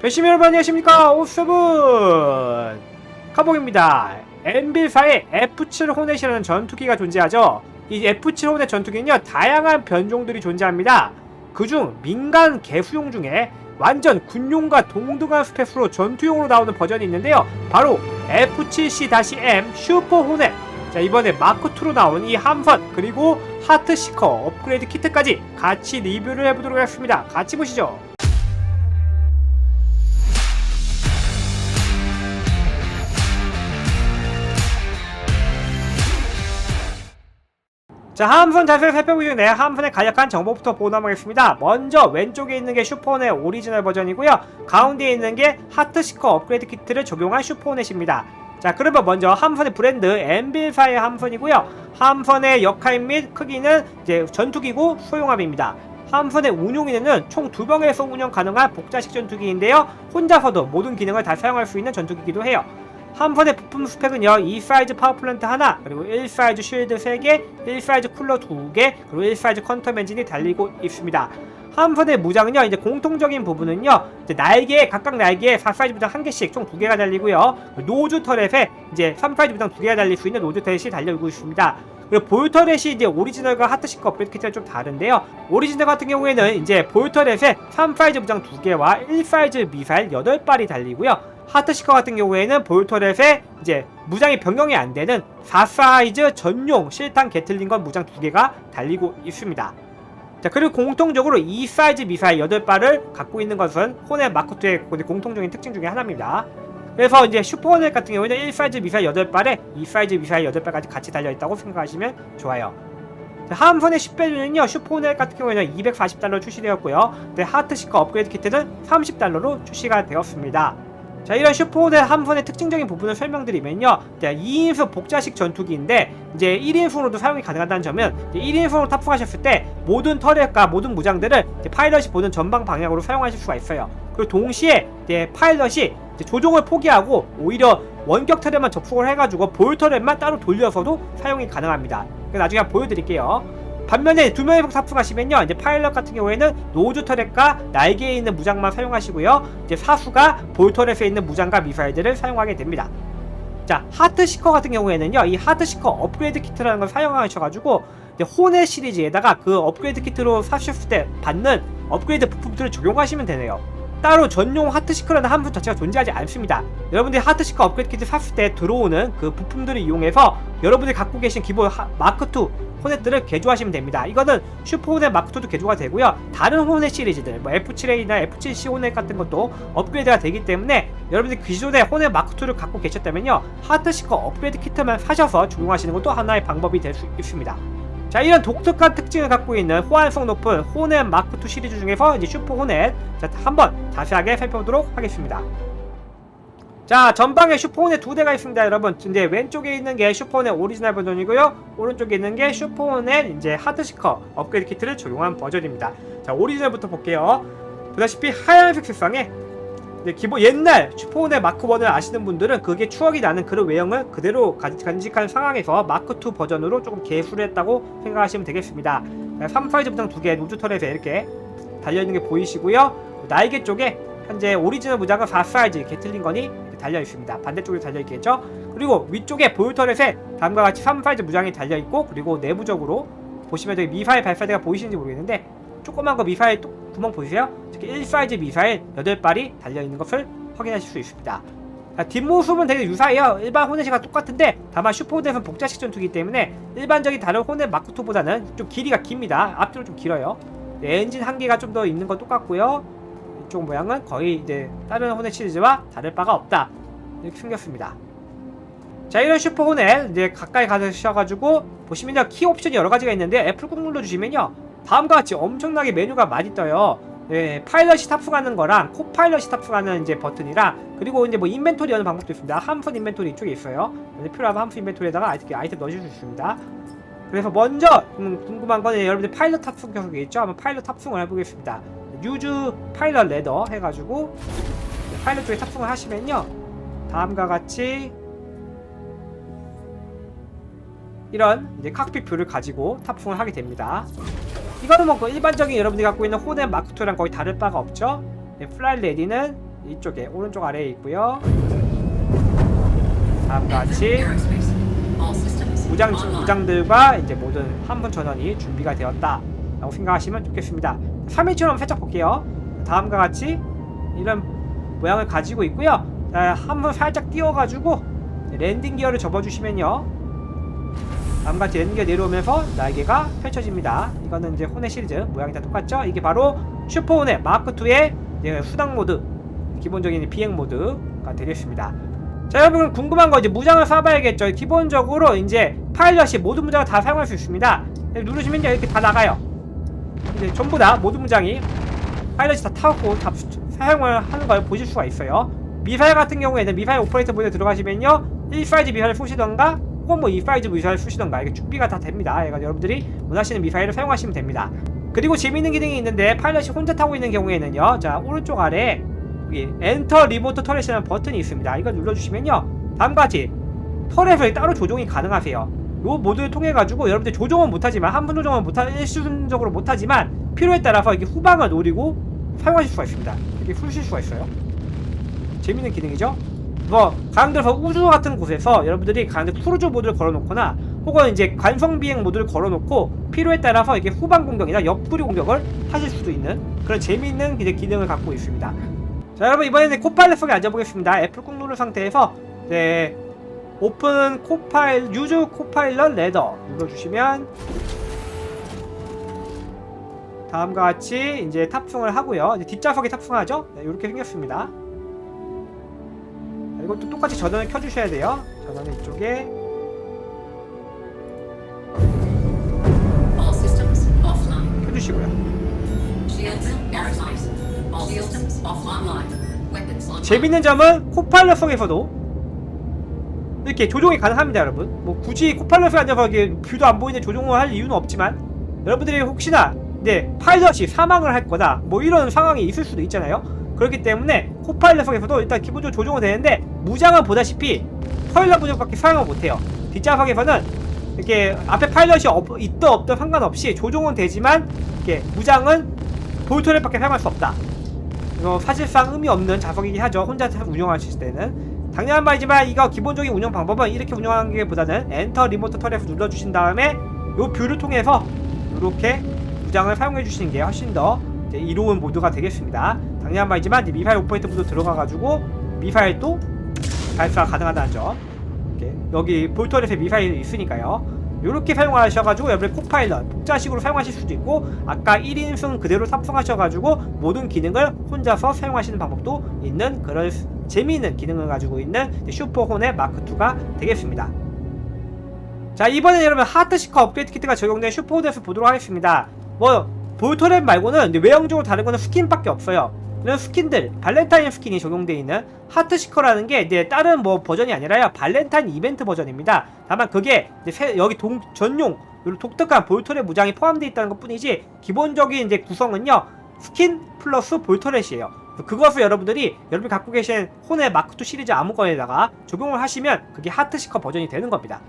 배심 여러분 안녕하십니까? 오스분! 카복입니다. 엔빌사의 F7 호넷이라는 전투기가 존재하죠. 이 F7 호넷 전투기는요 다양한 변종들이 존재합니다. 그중 민간 개수용 중에 완전 군용과 동등한 스펙으로 전투용으로 나오는 버전이 있는데요. 바로 F7C-M 슈퍼 호넷 자 이번에 마크2로 나온 이 함선 그리고 하트시커 업그레이드 키트까지 같이 리뷰를 해보도록 하겠습니다. 같이 보시죠 자 함선 자세를 살펴보기 전에 함선의 간략한 정보부터 보남하겠습니다. 먼저 왼쪽에 있는 게 슈퍼넷 오리지널 버전이고요. 가운데에 있는 게 하트시커 업그레이드 키트를 적용한 슈퍼넷입니다. 자 그러면 먼저 함선의 브랜드 엠빌사의 함선이고요. 함선의 역할 및 크기는 이제 전투기고 소형함입니다. 함선의 운용에는 총두 명에서 운영 가능한 복자식 전투기인데요. 혼자서도 모든 기능을 다 사용할 수 있는 전투기이기도 해요. 함선의 부품 스펙은요 2 사이즈 파워플랜트 하나 그리고 1 사이즈 쉴드 3개 1 사이즈 쿨러 2개 그리고 1 사이즈 컨텀 엔진이 달리고 있습니다 함선의 무장은요 이제 공통적인 부분은요 이제 날개에 각각 날개에 4 사이즈 무장 한 개씩 총 두 개가 달리고요 노즈 터렛에 이제 3 사이즈 무장 두 개가 달릴 수 있는 노즈 터렛이 달려있고 있습니다 그리고 볼터렛이 이제 오리지널과 하트시커 업그레이드 키트가 좀 다른데요. 오리지널 같은 경우에는 이제 볼터렛에 3 사이즈 무장 2개와 1 사이즈 미사일 8발이 달리고요. 하트시커 같은 경우에는 볼터렛에 이제 무장이 변경이 안 되는 4 사이즈 전용 실탄 게틀링건 무장 2개가 달리고 있습니다. 자 그리고 공통적으로 2 사이즈 미사일 8발을 갖고 있는 것은 호넷 마크2의 공통적인 특징 중에 하나입니다. 그래서 이제 슈퍼호넷 같은 경우에는 1 사이즈 미사일 8발에 2 사이즈 미사일 8발까지 같이 달려있다고 생각하시면 좋아요. 자, 함선의 10배율은요 슈퍼호넷 같은 경우에는 240달러 출시되었고요. 하트시커 업그레이드 키트는 30달러로 출시가 되었습니다. 자 이런 슈퍼호넷 함선의 특징적인 부분을 설명드리면요. 자, 2인승 복자식 전투기인데 이제 1인승으로도 사용이 가능하다는 점은 이제 1인승으로 탑승하셨을 때 모든 터렛과 모든 무장들을 파일럿이 보는 전방 방향으로 사용하실 수가 있어요. 그리고 동시에 파일럿이 조종을 포기하고 오히려 원격 터렛만 접속을 해가지고 볼 터렛만 따로 돌려서도 사용이 가능합니다. 나중에 한번 보여드릴게요 반면에 두 명이서 탑승하시면요. 이제 파일럿 같은 경우에는 노즈 터렛과 날개에 있는 무장만 사용하시고요. 이제 사수가 볼 터렛에 있는 무장과 미사일들을 사용하게 됩니다. 자 하트시커 같은 경우에는요. 이 하트시커 업그레이드 키트라는 걸 사용하셔가지고 호넷 시리즈에다가 그 업그레이드 키트로 사셨을 때 받는 업그레이드 부품들을 적용하시면 되네요. 따로 전용 하트시커라는 함수 자체가 존재하지 않습니다. 여러분들이 하트시커 업그레이드 키트 샀을 때 들어오는 그 부품들을 이용해서 여러분들이 갖고 계신 기본 마크2 호넷들을 개조하시면 됩니다. 이거는 슈퍼 호넷 마크2도 개조가 되고요. 다른 호넷 시리즈들, 뭐 F7A나 F7C 호넷 같은 것도 업그레이드가 되기 때문에 여러분들이 기존의 호넷 마크2를 갖고 계셨다면요. 하트시커 업그레이드 키트만 사셔서 적용하시는 것도 하나의 방법이 될 수 있습니다. 자 이런 독특한 특징을 갖고 있는 호환성 높은 호넷 마크2 시리즈 중에서 이제 슈퍼 호넷 자 한번 자세하게 살펴보도록 하겠습니다 자 전방에 슈퍼 호넷 두 대가 있습니다 여러분 이제 왼쪽에 있는 게 슈퍼 호넷 오리지널 버전이고요 오른쪽에 있는 게 슈퍼 호넷 이제 하드시커 업그레이드 키트를 적용한 버전입니다 자 오리지널부터 볼게요 보다시피 하얀색 색상에 네, 기본 옛날 슈퍼온의 마크 1을 아시는 분들은 그게 추억이 나는 그런 외형을 그대로 간- 간직한 상황에서 마크 2 버전으로 조금 개수를 했다고 생각하시면 되겠습니다. 3 사이즈 부장 두개 노즈 털에서 이렇게 달려 있는 게 보이시고요. 날개 쪽에 현재 오리지널 무장은 4 사이즈 게틀링건이 달려 있습니다. 반대쪽에 달려 있겠죠? 그리고 위쪽에 보유 터렛에 다음과 같이 3 사이즈 무장이 달려 있고 그리고 내부적으로 보시면 저기 미사일 발사대가 보이시는지 모르겠는데 조그만 거 미사일 또 구멍 보이세요? 특히 1 사이즈 미사일 8발이 달려 있는 것을 확인하실 수 있습니다. 자, 뒷모습은 되게 유사해요. 일반 호넷이가 똑같은데 다만 슈퍼호넷은 복자식 전투기 때문에 일반적인 다른 호넷 마크2보다는 좀 길이가 깁니다. 앞뒤로 좀 길어요. 네, 엔진 한 개가 좀 더 있는 건 똑같고요. 이쪽 모양은 거의 이제 다른 호넷 시리즈와 다를 바가 없다. 이렇게 생겼습니다. 자 이런 슈퍼 호넷 이제 가까이 가셔가지고 보시면요 키 옵션이 여러 가지가 있는데 애플 꾹 눌러주시면요 다음과 같이 엄청나게 메뉴가 많이 떠요. 예, 파일럿이 탑승하는 거랑 코파일럿이 탑승하는 이제 버튼이랑 그리고 이제 뭐 인벤토리 하는 방법도 있습니다. 함선 인벤토리 이쪽에 있어요. 필요하면 함선 인벤토리에다가 아이템, 아이템 넣으실 수 있습니다. 그래서 먼저 음, 궁금한 거는 여러분들 파일럿 탑승 격이 있죠? 한번 파일럿 탑승을 해보겠습니다. 유즈 파일럿 레더 해가지고 파일럿 쪽에 탑승을 하시면요. 다음과 같이 이런 이제 칵핏 뷰를 가지고 탑승을 하게 됩니다. 이거는 뭐그 일반적인 여러분들이 갖고 있는 호넷 마크2랑 거의 다를 바가 없죠. 네, 플라이 레디는 이쪽에 오른쪽 아래에 있고요. 다음과 같이 무장 무장들과 이제 모든 한분 전원이 준비가 되었다 라고 생각하시면 좋겠습니다. 3일처럼 살짝 볼게요. 다음과 같이 이런 모양을 가지고 있고요. 한번 살짝 띄워가지고 랜딩 기어를 접어주시면요. 다음과 같이 랜딩 기어 내려오면서 날개가 펼쳐집니다. 이거는 이제 호네 시리즈 모양이 다 똑같죠? 이게 바로 슈퍼 호네 마크 2의 수당 모드 기본적인 비행 모드가 되겠습니다. 자 여러분 궁금한 거 이제 무장을 쏴봐야겠죠. 기본적으로 이제 파일럿이 모든 무장을 다 사용할 수 있습니다. 누르시면 이렇게 다 나가요. 이제 전부 다 모든 무장이 파일럿이 다 타고 다 사용을 하는 걸 보실 수가 있어요. 미사일 같은 경우에는 미사일 오퍼레이터 모드에 들어가시면요 1사이즈 미사일을 쏘시던가 혹은 뭐 2사이즈 미사일을 쏘시던가 이게 준비가 다 됩니다. 그러니까 여러분들이 원하시는 미사일을 사용하시면 됩니다. 그리고 재미있는 기능이 있는데 파일럿이 혼자 타고 있는 경우에는요 자 오른쪽 아래 여기 엔터 리모트 터렛이라는 버튼이 있습니다. 이걸 눌러주시면요 다음과 같이 터렛을 따로 조종이 가능하세요. 요 모드를 통해 가지고 여러분들 조종은 못하지만 한분 조종은 못하 일순적으로 못하지만 필요에 따라서 이게 후방을 노리고 사용하실 수가 있습니다. 이렇게 푸실 수가 있어요. 재밌는 기능이죠. 뭐 들어서 우주 같은 곳에서 여러분들이 가령 크루즈 모드를 걸어놓거나 혹은 이제 관성 비행 모드를 걸어놓고 필요에 따라서 이게 후방 공격이나 옆구리 공격을 하실 수도 있는 그런 재미있는 기능을 갖고 있습니다. 자 여러분 이번에는 코파일럿 속에 앉아보겠습니다. 애플 꾹 누른 상태에서 네 오픈 코파일 유즈 코파일럿 레더 눌러주시면 다음과 같이 이제 탑승을 하고요. 이제 뒷좌석에 탑승하죠. 네, 이렇게 생겼습니다. 자, 이것도 똑같이 전원을 켜주셔야 돼요. 전원은 이쪽에. 켜주시고요. 재밌는 점은 코파일럿 속에서도 이렇게 조종이 가능합니다, 여러분. 뭐 굳이 코파일럿에 앉아서 뷰도 안 보이는데 조종을 할 이유는 없지만 여러분들이 혹시나 네 파일럿이 사망을 할 거다 뭐 이런 상황이 있을 수도 있잖아요. 그렇기 때문에 코파일럿 속에서도 일단 기본적으로 조종은 되는데 무장은 보다시피 파일럿 무장밖에 사용을 못해요. 뒷좌석에서는 이렇게 앞에 파일럿이 없, 있던 없던 상관없이 조종은 되지만 이렇게 무장은 볼트랩밖에 사용할 수 없다. 이거 사실상 의미 없는 좌석이긴 하죠. 혼자 운영하실 때는. 당연한 말이지만 이거 기본적인 운영 방법은 이렇게 운영하는 게 보다는 엔터 리모트 터렛을 눌러주신 다음에 요 뷰를 통해서 이렇게 무장을 사용해 주시는 게 훨씬 더 이로운 모드가 되겠습니다. 당연한 말이지만 미사일 오퍼레이터 모드 들어가가지고 미사일도 발사가 가능하다는 점. 여기 볼터렛에 미사일이 있으니까요. 이렇게 사용하셔가지고 여러분 코파일럿 복자식으로 사용하실 수도 있고 아까 1인승 그대로 탑승하셔가지고 모든 기능을 혼자서 사용하시는 방법도 있는 그런 재미있는 기능을 가지고 있는 슈퍼혼의 마크2가 되겠습니다. 자 이번엔 여러분 하트시커 업그레이드 키트가 적용된 슈퍼혼에서 보도록 하겠습니다. 뭐 볼터렛 말고는 외형적으로 다른 거는 스킨밖에 없어요. 이런 스킨들 발렌타인 스킨이 적용되어 있는 하트시커라는 게 이제 다른 뭐 버전이 아니라요 발렌타인 이벤트 버전입니다. 다만 그게 이제 새- 여기 동, 전용 이런 독특한 볼터렛 무장이 포함되어 있다는 것 뿐이지 기본적인 이제 구성은요 스킨 플러스 볼터렛이에요. 그것을 여러분들이 여러분이 갖고 계신 혼의 마크2 시리즈 아무거에다가 적용을 하시면 그게 하트시커 버전이 되는 겁니다.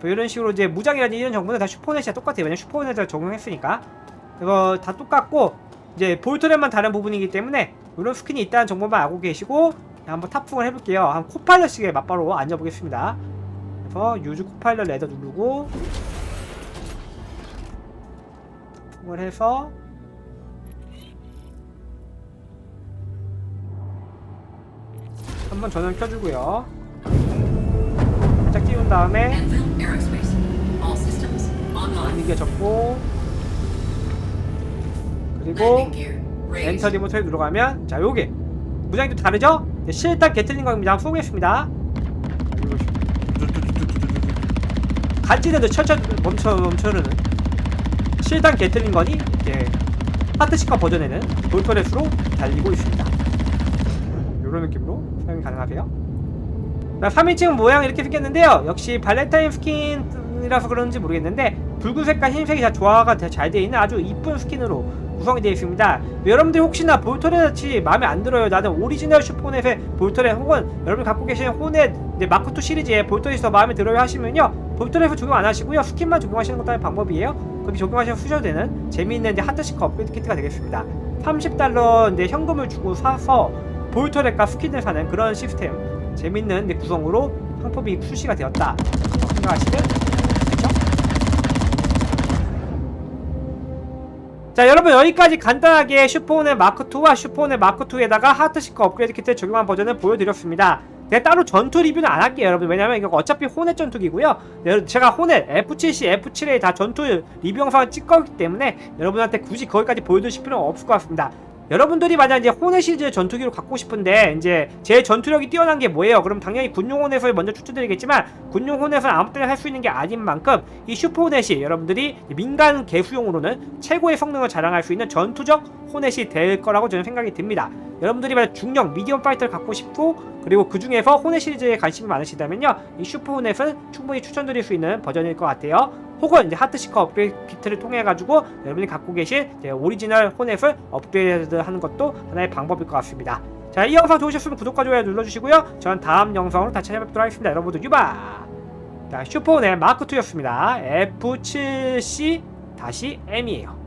뭐 이런 식으로 이제 무장이라든지 이런 정보는 다 슈퍼넷이랑 똑같아요. 왜냐면 슈퍼넷에다 적용했으니까. 이거 다 똑같고 이제 볼트랩만 다른 부분이기 때문에 이런 스킨이 있다는 정보만 알고 계시고 한번 탑승을 해볼게요. 한 코파일럿식에 맞바로 앉아보겠습니다. 그래서 유즈 코파일럿 레더 누르고 탑승을 해서 한번 전원 켜주고요. 살짝 띄운 다음에. 분위기가 적고 그리고. 엔터 리모트에 누르가면 자 요게 무장이 또 다르죠? 네, 실탄 게틀링 겁니다 쏘겠습니다 간지대도 철철 멈춰 멈춰르는 실탄 게틀링 건이 이제 하트시커 버전에는 볼터렛으로 달리고 있습니다 요런 느낌으로 가능하세요 3인칭 모양 이렇게 생겼는데요 역시 발렌타인 스킨이라서 그런지 모르겠는데 붉은색과 흰색이 다 조화가 잘 되어 있는 아주 이쁜 스킨으로 구성이 되어 있습니다. 여러분들이 혹시나 볼터넷이 마음에 안 들어요. 나는 오리지널 슈퍼넷의 볼터넷 혹은 여러분 갖고 계시는 호넷 이제 마크2 시리즈의 더 마음에 들어요 하시면요. 볼터넷을 적용 안 하시고요. 스킨만 적용하시는 것도 방법이에요. 그렇게 적용하시면 후져되는 재미있는 이제 하트시커 업그레이드 키트가 되겠습니다. 30달러 이제 현금을 주고 사서 볼터렉과 스킨을 사는 그런 시스템. 재밌는 네, 구성으로 상품이 출시가 되었다. 생각하시면 되죠? 자 여러분 여기까지 간단하게 슈퍼온의 마크2와 슈퍼온의 마크2에다가 하트시커 업그레이드 키트 적용한 버전을 보여드렸습니다. 제가 따로 전투 리뷰는 안 할게요 여러분. 왜냐면 이거 어차피 호넷 전투기고요. 네, 제가 호넷 F7C, F7에 다 전투 리뷰 영상을 찍었기 때문에 여러분한테 굳이 거기까지 보여드릴 필요는 없을 것 같습니다 여러분들이 만약 이제 호넷 시리즈 전투기로 갖고 싶은데 이제 제 전투력이 뛰어난 게 뭐예요? 그럼 당연히 군용 호넷을 먼저 추천드리겠지만 군용 호넷은 아무 때나 할 수 있는 게 아닌 만큼 이 슈퍼 호넷이 여러분들이 민간 개수용으로는 최고의 성능을 자랑할 수 있는 전투적 호넷이 될 거라고 저는 생각이 듭니다. 여러분들이 만약 중형 미디엄 파이터를 갖고 싶고 그리고 그 중에서 호넷 시리즈에 관심이 많으시다면요 이 슈퍼 호넷은 충분히 추천드릴 수 있는 버전일 것 같아요. 혹은 이제 하트시커 업그레이드 키트를 통해 가지고 여러분이 갖고 계신 오리지널 호넷을 업그레이드하는 것도 하나의 방법일 것 같습니다. 자, 이 영상 좋으셨으면 구독과 좋아요 눌러주시고요. 저는 다음 영상으로 다시 찾아뵙도록 하겠습니다. 여러분들 유바! 자, 슈퍼호넷 마크2였습니다. F7C-M이에요.